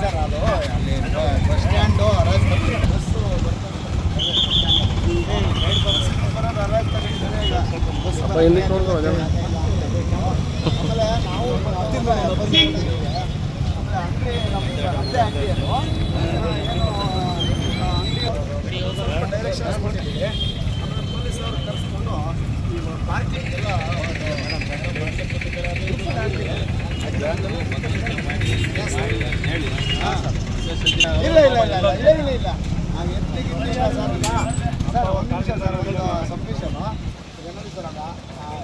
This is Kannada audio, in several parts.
ಸರ್ ಅದು ಅಲ್ಲಿ ಬಸ್ ಸ್ಟ್ಯಾಂಡು ಅರಾಜ್ ಬಸ್ಸು ಬರೋದು ಬಸ್ ಆಮೇಲೆ ನಾವು ಹತ್ತಿರ ಬಸ್ ಅಂಗಡಿ ನಮ್ಮ ಅದೇ ಅಂಗಡಿಯನ್ನು ಏನು ಅಂಗಡಿ ಸ್ವಲ್ಪ ಡೈರೆಕ್ಷನ್ಸ್ ಕೊಟ್ಟಿದ್ದೀವಿ ಆಮೇಲೆ ಪೊಲೀಸ್ ಅವರು ಕರೆಸ್ಕೊಂಡು ಈ ಪಾರ್ಕಿಂಗ್ ಎಲ್ಲ ಇಲ್ಲ ಇಲ್ಲ ಇಲ್ಲ ಇಲ್ಲ ಇಲ್ಲ ಇಲ್ಲ ಇಲ್ಲ ನಾವು ಎತ್ತಿಗೆ ಇಲ್ಲ ಸರ್ ಈಗ ಸರ್ ಒಂದು ನಿಮಿಷ ಸರ್ ಒಂದು ಸಬ್ಮಿಷನು ಈಗ ನೋಡಿ ಸರ್ ಆಗ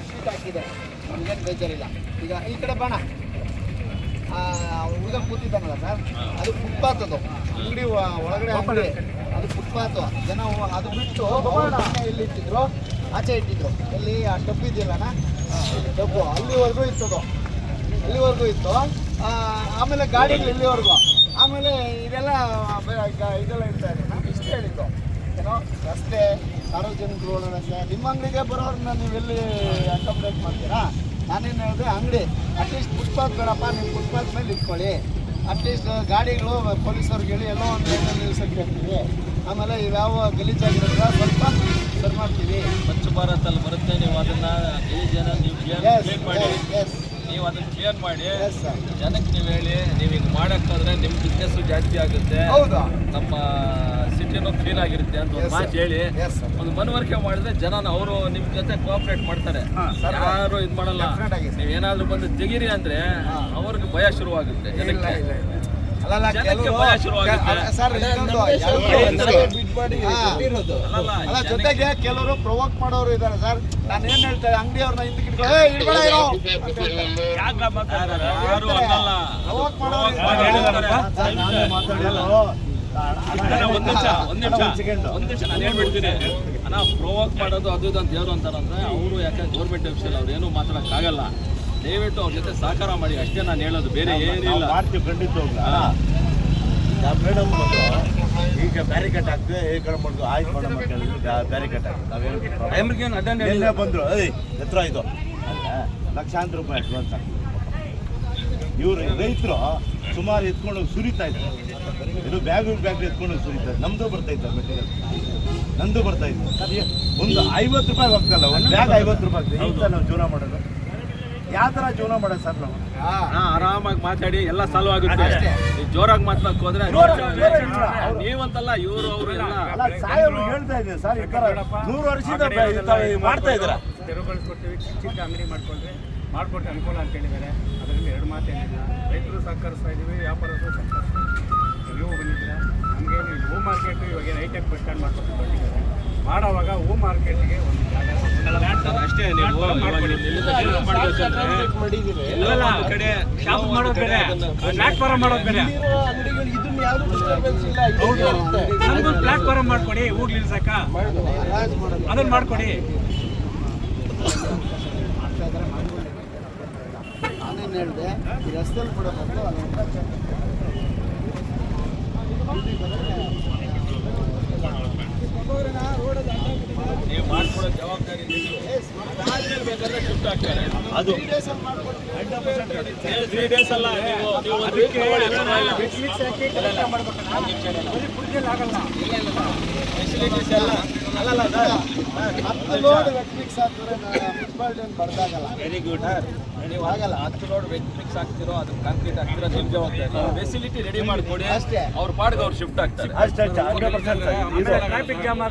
ಶೀಟ್ ಹಾಕಿದೆ. ನಮಗೇನು ಬೇಜಾರಿಲ್ಲ. ಈಗ ಈ ಕಡೆ ಬಾಣ. ಹುಡುಗ ಕೂತಿದ್ದಾನಲ್ಲ ಸರ್ ಅದು ಫುಟ್ಪಾತ್ ಅದು ಅಂಗಡಿ ಒಳಗಡೆ ಅಂಗಡಿ. ಅದು ಫುಟ್ಪಾತ್. ಜನ ಅದು ಬಿಟ್ಟು ಎಲ್ಲಿ ಇಟ್ಟಿದ್ರು ಆಚೆ ಇಟ್ಟಿದ್ರು. ಎಲ್ಲಿ ಆ ಡಬ್ಬು ಇದೆಯಲ್ಲಣ್ಣ ಡಬ್ಬು ಅಲ್ಲಿವರೆಗೂ ಇತ್ತದು ಅಲ್ಲಿವರೆಗೂ ಇತ್ತು. ಆಮೇಲೆ ಗಾಡಿಗಳು ಇಲ್ಲಿವರೆಗೂ. ಆಮೇಲೆ ಇದೆಲ್ಲ ಇದೆಲ್ಲ ಇರ್ತಾ ಇದೆ. ನಾನು ಇಷ್ಟು ಹೇಳಿದ್ದು. ಏನೋ ರಸ್ತೆ ಸಾರ್ವಜನಿಕರು ನಿಮ್ಮ ಅಂಗಡಿಗೆ ಬರೋರನ್ನ ನೀವೆಲ್ಲಿ ಅಕಾಮಡೇಟ್ ಮಾಡ್ತೀರಾ? ನಾನೇನು ಹೇಳಿದೆ ಅಂಗಡಿ ಅಟ್ಲೀಸ್ಟ್ ಫುಟ್ಪಾತ್ ಬೇಡಪ್ಪ ನೀವು ಫುಟ್ಪಾತ್ ಮೇಲೆ ಇಟ್ಕೊಳ್ಳಿ. ಅಟ್ಲೀಸ್ಟ್ ಗಾಡಿಗಳು ಪೊಲೀಸವ್ರಿಗೆ ಹೇಳಿ ಎಲ್ಲೋ ಒಂದು ನಿಲ್ಸಕ್ಕೆ ಹೇಳ್ತೀವಿ. ಆಮೇಲೆ ಇವ್ಯಾವ ಗಲೀಜಾಗಿರೋದ್ರ ಸ್ವಲ್ಪ ಸರಿ ಮಾಡ್ತೀವಿ. ಸ್ವಚ್ಛ ಭಾರತ್ ಅಲ್ಲಿ ಬರುತ್ತೆ ನೀವು ಅದನ್ನು ಜನ ನೀವು ಮಾಡಿ ಎಸ್ ನೀವು ಅದನ್ನ ಕ್ಲಿಯರ್ ಮಾಡಿ. ಜನಕ್ಕೆ ನೀವು ಹೇಳಿ ನೀವು ಹಿಂಗೆ ಮಾಡಕ್ಕಾದ್ರೆ ನಿಮ್ಮ ಬಿಸ್ನೆಸ್ ಜಾಸ್ತಿ ಆಗುತ್ತೆ. ನಮ್ಮ ಸಿಟಿನೂ ಕ್ಲೀನ್ ಆಗಿರುತ್ತೆ ಅಂತ ಒಂದು ಮಾತು ಹೇಳಿ. ಒಂದು ಮನವರಿಕೆ ಮಾಡಿದ್ರೆ ಜನ ಅವರು ನಿಮ್ಮ ಜೊತೆ ಕೋಆಪರೇಟ್ ಮಾಡ್ತಾರೆ. ಯಾರು ಇದು ಮಾಡಲ್ಲ. ಏನಾದ್ರೂ ಬಂದು ತೆಗೀರಿ ಅಂದ್ರೆ. ಅವ್ರಿಗೆ ಭಯ ಶುರುವಾಗುತ್ತೆ. ಜನಕ್ಕೆ ಅಲ್ಲ ಜೊತೆಗೆ ಕೆಲವರು ಪ್ರೊವೋಕ್ ಮಾಡೋರು ಇದ್ದಾರೆ ಸರ್. ನಾನು ಏನ್ ಹೇಳ್ತಾರೆ? ಅಂಗಡಿಯವ್ರನ್ನ ಹಿಂದಕ್ಕೆ ಇಟ್ಕೊಂಡು. ಒಂದ್ ನಿಮಿಷ ಒಂದ್ ನಿಮಿಷ ಒಂದ್ ನಿಮಿಷ ನಾನು ಹೇಳ್ಬಿಡ್ತೀನಿ. ಅಣ್ಣ ಪ್ರೊವೋಕ್ ಮಾಡೋದು ಅದು ಇದು ಅಂತ ಅಂತಾರಂದ್ರೆ ಅವರು ಯಾಕೆ ಗೌರ್ಮೆಂಟ್ ಆಫೀಸಲ್ಲಿ ಅವ್ರು ಏನೂ ಮಾತಾಡೋಕ್ಕಾಗಲ್ಲ. ದಯವಿಟ್ಟು ಅವ್ರ ಜೊತೆ ಸಹಕಾರ ಮಾಡಿ ಅಷ್ಟೇ ನಾನು ಹೇಳೋದು ಬೇರೆ ಏನಿಲ್ಲ. ಮಾಡ್ತೀವಿ ಖಂಡಿತ. ಮೇಡಮ್ ಈಗ ಬ್ಯಾರಿಕೇಟ್ ಹಾಕ್ತೀವಿ ಈ ಕಡೆ ಮಾಡ್ದು ಆಯ್ತು ಮೇಡಮ್ ಅಂತ ಹೇಳಿದ್ರು ಬ್ಯಾರಿಕೇಟ್ ಆಗ್ತದೆ ನಾವೇನು ಏನು ಅಡ್ಡ ಎಲ್ಲ ಬಂದ್ರು ಏಯ್ ಎತ್ತರ ಇದು. ಲಕ್ಷಾಂತರ ರೂಪಾಯಿ ಅಡ್ವಾನ್ಸ್ ಹಾಕ್ತೀವಿ ಇವರು ರೈತರು ಸುಮಾರು ಎತ್ಕೊಂಡು ಹೋಗಿ ಸುರಿತಾ ಇದ್ದಾರೆ. ಇದು ಬ್ಯಾಗ್ ಬ್ಯಾಗ್ ಎತ್ಕೊಂಡು ಸುರಿತಾರೆ ನಮ್ಮದು ಬರ್ತಾ ಇದ್ದಾರೆ ಮೆಟೀರಿಯಲ್ ನಂದು ಬರ್ತಾ ಇದ್ದಾರೆ ಒಂದು ಐವತ್ತು ರೂಪಾಯಿ ಹೋಗ್ತಲ್ಲ ಒಂದು ಬ್ಯಾಗ್ ಐವತ್ತು ರೂಪಾಯಿ ಆಗ್ತದೆ. ನಾವು ಜೀವನ ಮಾಡೋದು. ಯಾವ ಥರ ಜೀವನ ಮಾಡೋದು ಸರ್ ನಾವು? ಹಾ. ಆರಾಮಾಗಿ ಮಾತಾಡಿ ಎಲ್ಲ ಸಾಲ್ವ್ ಆಗುತ್ತೆ. ಜೋರಾಗಿ ಮಾತಾಡಕ್ ಹೋದ್ರೆ ನೀವಂತಲ್ಲ ಇವರು ಅವರು ಎಲ್ಲ. ಅಲ್ಲ ಸಾಯೋರು ಹೇಳ್ತಾ ಇದ್ದೀನಿ ಸರ್ ಈ ಥರ ನೂರು ವರ್ಷದಿಂದ ಬ- ಈ ಥರ ಮಾಡ್ತಾ ಇದ್ದೀರಾ? ತೆರವುಗೊಳಿಸ್ಕೊಡ್ತೀವಿ ಚಿಕ್ಕ ಚಿಕ್ಕ ಅಂಗಡಿ ಮಾಡ್ಕೊಂಡ್ರೆ ಮಾಡ್ಕೊಟ್ಟು ಅನುಕೂಲ ಅಂತ ಹೇಳಿದ್ದಾರೆ ಅದರಲ್ಲಿ ಎರಡು ಮಾತೇನಿಲ್ಲ. ರೈತರು ಸಹಕರಿಸ್ತಾ ಇದ್ದೀವಿ ವ್ಯಾಪಾರಸ್ಥರು ಸಹಕರಿಸ್ತಾ ಇದ್ದೀವಿ ನೀವು ಬಂದಿದ್ದೀರಾ? ನಮಗೇನು ಹೋಮ್ ಹೂ ಮಾರ್ಕೆಟ್ ಇವಾಗ ಏನು ಹೈಟೆಕ್ ಬಸ್ ಸ್ಟ್ಯಾಂಡ್ ಮಾಡ್ಕೊಂಡು ಕೊಟ್ಟಿದ್ದಾರೆ ಮಾಡೋವಾಗ ಹೂ ಮಾರ್ಕೆಟ್ಗೆ ಒಂದು ಅಷ್ಟೇ ಕಡೆ ಶಾಪ್ ಮಾಡೋದು ಬೇರೆ. ಬೇರೆ. ಮಾಡ್ಕೊಡಿ ಹೂಗ್ ಸಾಕ. ಅದನ್ನ ಮಾಡ್ಕೊಡಿ. ನಾನೇನು ಹೇಳಿದೆ ರಸ್ತೆಯಲ್ಲಿ ಕೂಡ ಬಂದು ನೀವು ಮಾಡ್ಕೊಡೋ ಜವಾಬ್ದಾರಿ ಬೇಕಾದ್ರೆ ಶಿಫ್ಟ್ ಆಗ್ತಾರೆ. ಅದು ತ್ರೀ ಡೇಸ್ ಅಲ್ಲ ನೀವು ಫೆಸಿಲಿಟೀಸ್ ಎಲ್ಲ. ಅಲ್ಲಲ್ಲ ಹತ್ತು ಏನು ಬರ್ದಾಗಲ್ಲ. ವೆರಿ ಗುಡ್ ನೀವು ಆಗಲ್ಲ ಹತ್ತು ರೋಡ್ ಮಿಕ್ಸ್ ಆಗ್ತಿರೋ ಅದು ಕಾಂಕ್ರೀಟ್ ಆಗ್ತಿರೋ ನಿಮ್ಮ ಜವಾಬ್ದಾರಿ ಫೆಸಿಲಿಟಿ ರೆಡಿ ಮಾಡಿಕೊಡಿ. ಅಷ್ಟೇ. ಅವ್ರ ಪಾಡ್ಗೆ ಅವ್ರು ಶಿಫ್ಟ್ ಆಗ್ತಾರೆ. ಅಷ್ಟೇ ಟ್ರಾಫಿಕ್ ಜಾಮ್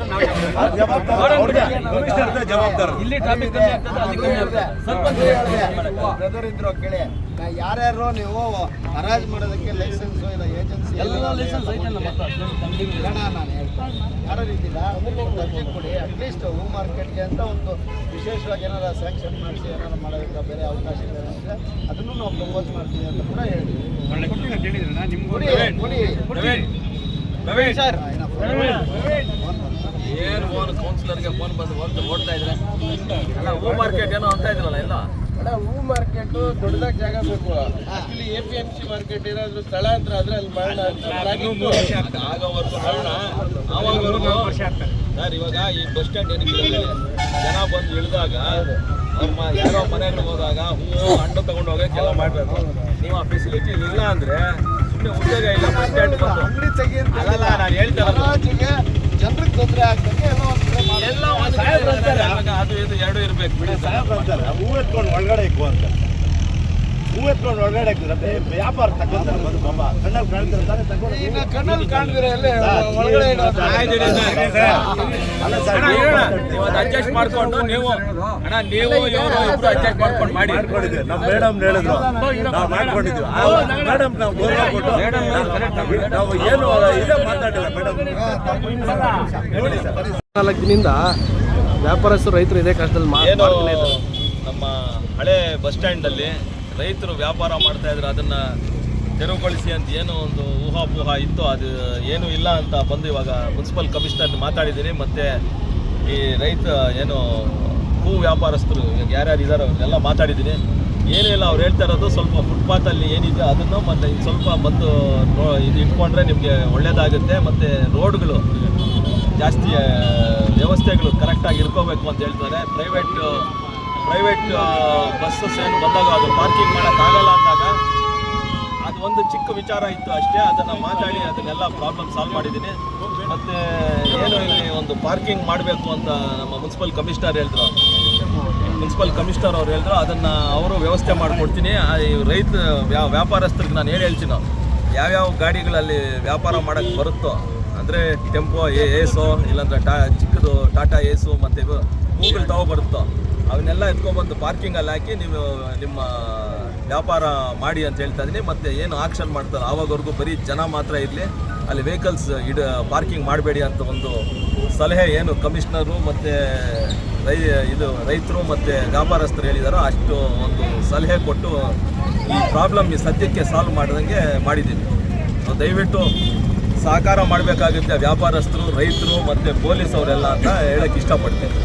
ಜವಾಬ್ದಾರ. ಇಲ್ಲಿ ಟ್ರಾಫಿಕ್ ಕಮ್ಮಿ ಆಗ್ತದೆ ಅದಕ್ಕೆ ಸ್ವಲ್ಪ ಬ್ರದರ್ ಇದ್ರು ಕೇಳಿ. ಯಾರ್ಯಾರು ನೀವು ಹರಾಜ್ ಮಾಡೋದಕ್ಕೆ ಲೈಸೆನ್ಸ್ ಇಲ್ಲ ಏಜೆನ್ಸಿ ಎಲ್ಲ ಲೈಸೆನ್ಸ್ ಐತೆ ನಮ್ಮ ಹತ್ರ. ನಾನು ಹೇಳ್ತೀನಿ. ಯಾರು ಇದ್ದಿಲ್ಲ ಒಂದು ಅರ್ಜಿ ಕೊಡಿ ಅಟ್ಲೀಸ್ಟ್ ಹೂ ಮಾರ್ಕೆಟ್ಗೆ ಅಂತ ಒಂದು ವಿಶೇಷವಾಗಿ ಏನಾರ ಸ್ಯಾಂಕ್ಷನ್ ಮಾಡಿಸಿ ಏನಾರ ಮಾಡೋದಕ್ಕೆ ಬೇರೆ ಅವಕಾಶ ಇದೆ ಅಂದರೆ ಅದನ್ನು ನಾವು ಪ್ರಪೋಸ್ ಮಾಡ್ತೀವಿ ಅಂತ ಕೂಡ ಹೇಳಿದ್ವಿ ಕೊಡಿ ಕೊಡಿ ಸರ್ ಏನು ಕೌನ್ಸಿಲರ್ಗೆ ಫೋನ್ ಬಂದು ಒಂದು ಓಡ್ತಾ ಇದ್ರೆ. ಅಲ್ಲ ಹೂ ಮಾರ್ಕೆಟ್ ಏನೋ ಅಂತ ಇದ್ರಲ್ಲ ಎಲ್ಲ? ಹೂ ಮಾರ್ಕೆಟ್ ದೊಡ್ಡದಾಗಿ ಜಾಗ ಬೇಕು. Actually A P M C market ಏನಾದ್ರು ಸ್ಥಳಾಂತರ ಆದ್ರೆ ಅಲ್ಲಿ ಮಾಡೋಣ ಅಂತ. ಆಗೋವರೆಗೂ ಮಾಡೋಣ. ಆವಾಗವರೆಗೂ ಸರ್ ಇವಾಗ ಈ ಬಸ್ ಸ್ಟ್ಯಾಂಡ್ ಏನಕ್ಕೆ ಜನ ಬಂದು ಇಳಿದಾಗ ನಮ್ಮ ಯಾರೋ ಮನೆಗಳಿಗೆ ಹೋದಾಗ ಹೂವು ಹಣ್ಣು ತಗೊಂಡು ಹೋಗಕ್ಕೆ ಎಲ್ಲ ಮಾಡಬೇಕು. ನೀವು ಆ ಫೆಸಿಲಿಟಿ ಇಲ್ಲ ಅಂದ್ರೆ ಸುಮ್ಮನೆ ಉದ್ಯೋಗ ಇಲ್ಲ ಕಂಟೆಂಟ್ ಬಂದು. ಅಂಗಡಿ ತೆಗಿ ನಾನು ಹೇಳ್ತಾ ಇರೋದು. ಹರಾಜಿಗೆ ಜನರಿಗೆ ತೊಂದರೆ ಆಗ್ತದೆ ಎಲ್ಲೋ ಒಂದ್ ಕಡೆ ಮಾಡಿ. ಎಲ್ಲ ಒಂದು ಸಾಹೇಬ್ರು ಅಂತಾರೆ, ಆಗ ಅದು ಇದು ಎರಡು ಇರ್ಬೇಕು ಬಿಡಿ ಸರ್ ಅಂತಾರೆ ಹೂ ಎತ್ಕೊಂಡು ಒಳಗಡೆ ಇಕ್ಕು ಅಂತ ಹೂ ಎತ್ಕೊಂಡು ಒಳಗಡೆ ಇಕ್ಕಿದ್ರೆ ವ್ಯಾಪಾರ ತಗೊಂತಾರೆ ಬಂದು ಪಾಪ ಕಣ್ಣಲ್ಲಿ ಕಾಣ್ತಾರೆ ತಾನೇ ತಗೊಂಡು ಈಗ ಕಣ್ಣಲ್ಲಿ ಒಳಗಡೆ. ಅಲ್ಲ ಸರ್ ಅಣ್ಣ, ಹೇಳೋಣ. ಅಡ್ಜಸ್ಟ್ ಮಾಡ್ಕೊಂಡು ನೀವು ಅಣ್ಣ ನೀವು ಇವರು ಇಬ್ರು ಅಡ್ಜಸ್ಟ್ ಮಾಡ್ಕೊಂಡು ಮಾಡಿ ಮಾಡ್ಕೊಂಡಿದ್ದೀವಿ ನಮ್ಮ ಮೇಡಮ್ ಹೇಳಿದ್ರು ನಾವು ಮಾಡ್ಕೊಂಡಿದ್ದೀವಿ ಮೇಡಮ್ ನಾವು ಗೌರವ ಕೊಟ್ಟು ನಾವು ಏನು ಇದೇ ಮಾತಾಡಿಲ್ಲ ಮೇಡಮ್ ನೋಡಿ ಸರ್ ವ್ಯಾಪಾರಸ್ಥರು ರೈತರು ಇದೇ ಕಷ್ಟದಲ್ಲಿ ಏನು ಮಾಡ್ತಾನೆ ಇದ್ದಾರೆ. ನಮ್ಮ ಹಳೆ ಬಸ್ ಸ್ಟ್ಯಾಂಡಲ್ಲಿ ರೈತರು ವ್ಯಾಪಾರ ಮಾಡ್ತಾ ಇದ್ರು ಅದನ್ನ ತೆರವುಗೊಳಿಸಿ ಅಂತ ಏನೋ ಒಂದು ಊಹಾಪೋಹ ಇತ್ತು ಅದು ಏನು ಇಲ್ಲ ಅಂತ ಬಂದು ಇವಾಗ ಮುನ್ಸಿಪಲ್ ಕಮಿಷನರ್ ಮಾತಾಡಿದ್ದೀನಿ ಮತ್ತೆ ಈ ರೈತ ಏನು ಹೂ ವ್ಯಾಪಾರಸ್ಥರು ಯಾರ್ಯಾರು ಇದ್ದಾರೋ ಅವ್ರನ್ನೆಲ್ಲ ಮಾತಾಡಿದ್ದೀನಿ ಏನಿಲ್ಲ ಅವ್ರು ಹೇಳ್ತಾ ಇರೋದು ಸ್ವಲ್ಪ ಫುಟ್ಪಾತಲ್ಲಿ ಏನಿದೆ ಅದನ್ನು ಮತ್ತೆ ಇನ್ನು ಸ್ವಲ್ಪ ಬಂದು ನೋ ಇದು ಇಟ್ಕೊಂಡ್ರೆ ನಿಮಗೆ ಒಳ್ಳೆಯದಾಗುತ್ತೆ ಮತ್ತು ರೋಡ್ಗಳು ಜಾಸ್ತಿ ವ್ಯವಸ್ಥೆಗಳು ಕರೆಕ್ಟಾಗಿ ಇರ್ಕೋಬೇಕು ಅಂತ ಹೇಳ್ತಾರೆ. ಪ್ರೈವೇಟ್ ಪ್ರೈವೇಟ್ ಬಸ್ಸಸ್ ಏನು ಬಂದಾಗ ಅದು ಪಾರ್ಕಿಂಗ್ ಮಾಡೋಕ್ಕಾಗಲ್ಲ ಅಂದಾಗ ಅದು ಒಂದು ಚಿಕ್ಕ ವಿಚಾರ ಇತ್ತು ಅಷ್ಟೇ. ಅದನ್ನು ಮಾತಾಡಿ ಅದನ್ನೆಲ್ಲ ಪ್ರಾಬ್ಲಮ್ ಸಾಲ್ವ್ ಮಾಡಿದ್ದೀನಿ. ಮತ್ತು ಏನು ಇಲ್ಲಿ ಒಂದು ಪಾರ್ಕಿಂಗ್ ಮಾಡಬೇಕು ಅಂತ ನಮ್ಮ ಮುನ್ಸಿಪಲ್ ಕಮಿಷನರ್ ಹೇಳಿದ್ರು. ಮುನ್ಸಿಪಲ್ ಕಮಿಷನರ್ ಅವ್ರು ಹೇಳಿದ್ರು, ಅದನ್ನು ಅವರು ವ್ಯವಸ್ಥೆ ಮಾಡಿಕೊಡ್ತೀನಿ. ರೈತ ವ್ಯಾಪಾರಸ್ಥರಿಗೆ ನಾನು ಏನು ಹೇಳ್ತೀನಿ. ಯಾವ್ಯಾವ ಗಾಡಿಗಳಲ್ಲಿ ವ್ಯಾಪಾರ ಮಾಡೋಕ್ಕೆ ಬರುತ್ತೋ ಅಂದರೆ ಟೆಂಪೋ ಎ, ಏಸು, ಇಲ್ಲಾಂದ್ರೆ ಟಾ, ಚಿಕ್ಕದು ಟಾಟಾ ಏಸು ಮತ್ತು ಇವು ಹೂಗಳು ತಗೋ ಬರುತ್ತೋ. ಅವನ್ನೆಲ್ಲ ಎತ್ಕೊಬಂದು ಪಾರ್ಕಿಂಗಲ್ಲಿ ಹಾಕಿ ನೀವು ನಿಮ್ಮ ವ್ಯಾಪಾರ ಮಾಡಿ ಅಂತ ಹೇಳ್ತಾ ಇದ್ದೀನಿ ಮತ್ತು ಏನು ಆಕ್ಷನ್ ಮಾಡ್ತಾರೆ ಆವಾಗವರೆಗೂ ಬರೀ ಜನ ಮಾತ್ರ ಇರಲಿ. ಅಲ್ಲಿ ವೆಹಿಕಲ್ಸ್ ಇಡ ಪಾರ್ಕಿಂಗ್ ಮಾಡಬೇಡಿ ಅಂತ ಒಂದು ಸಲಹೆ ಏನು ಕಮಿಷನರು ಮತ್ತು ರೈ, ಇದು ರೈತರು ಮತ್ತು ವ್ಯಾಪಾರಸ್ಥರು ಹೇಳಿದಾರೋ ಅಷ್ಟು ಒಂದು ಸಲಹೆ ಕೊಟ್ಟು ಈ ಪ್ರಾಬ್ಲಮ್ ಸದ್ಯಕ್ಕೆ ಸಾಲ್ವ್ ಮಾಡಿದಂಗೆ ಮಾಡಿದ್ದೀನಿ. ದಯವಿಟ್ಟು ಸಹಕಾರ ಮಾಡಬೇಕಾಗುತ್ತೆ ವ್ಯಾಪಾರಸ್ಥರು ರೈತರು ಮತ್ತು ಪೊಲೀಸ್ ಅವರೆಲ್ಲ ಅಂತ ಹೇಳಕ್ಕೆ ಇಷ್ಟಪಡ್ತೀನಿ.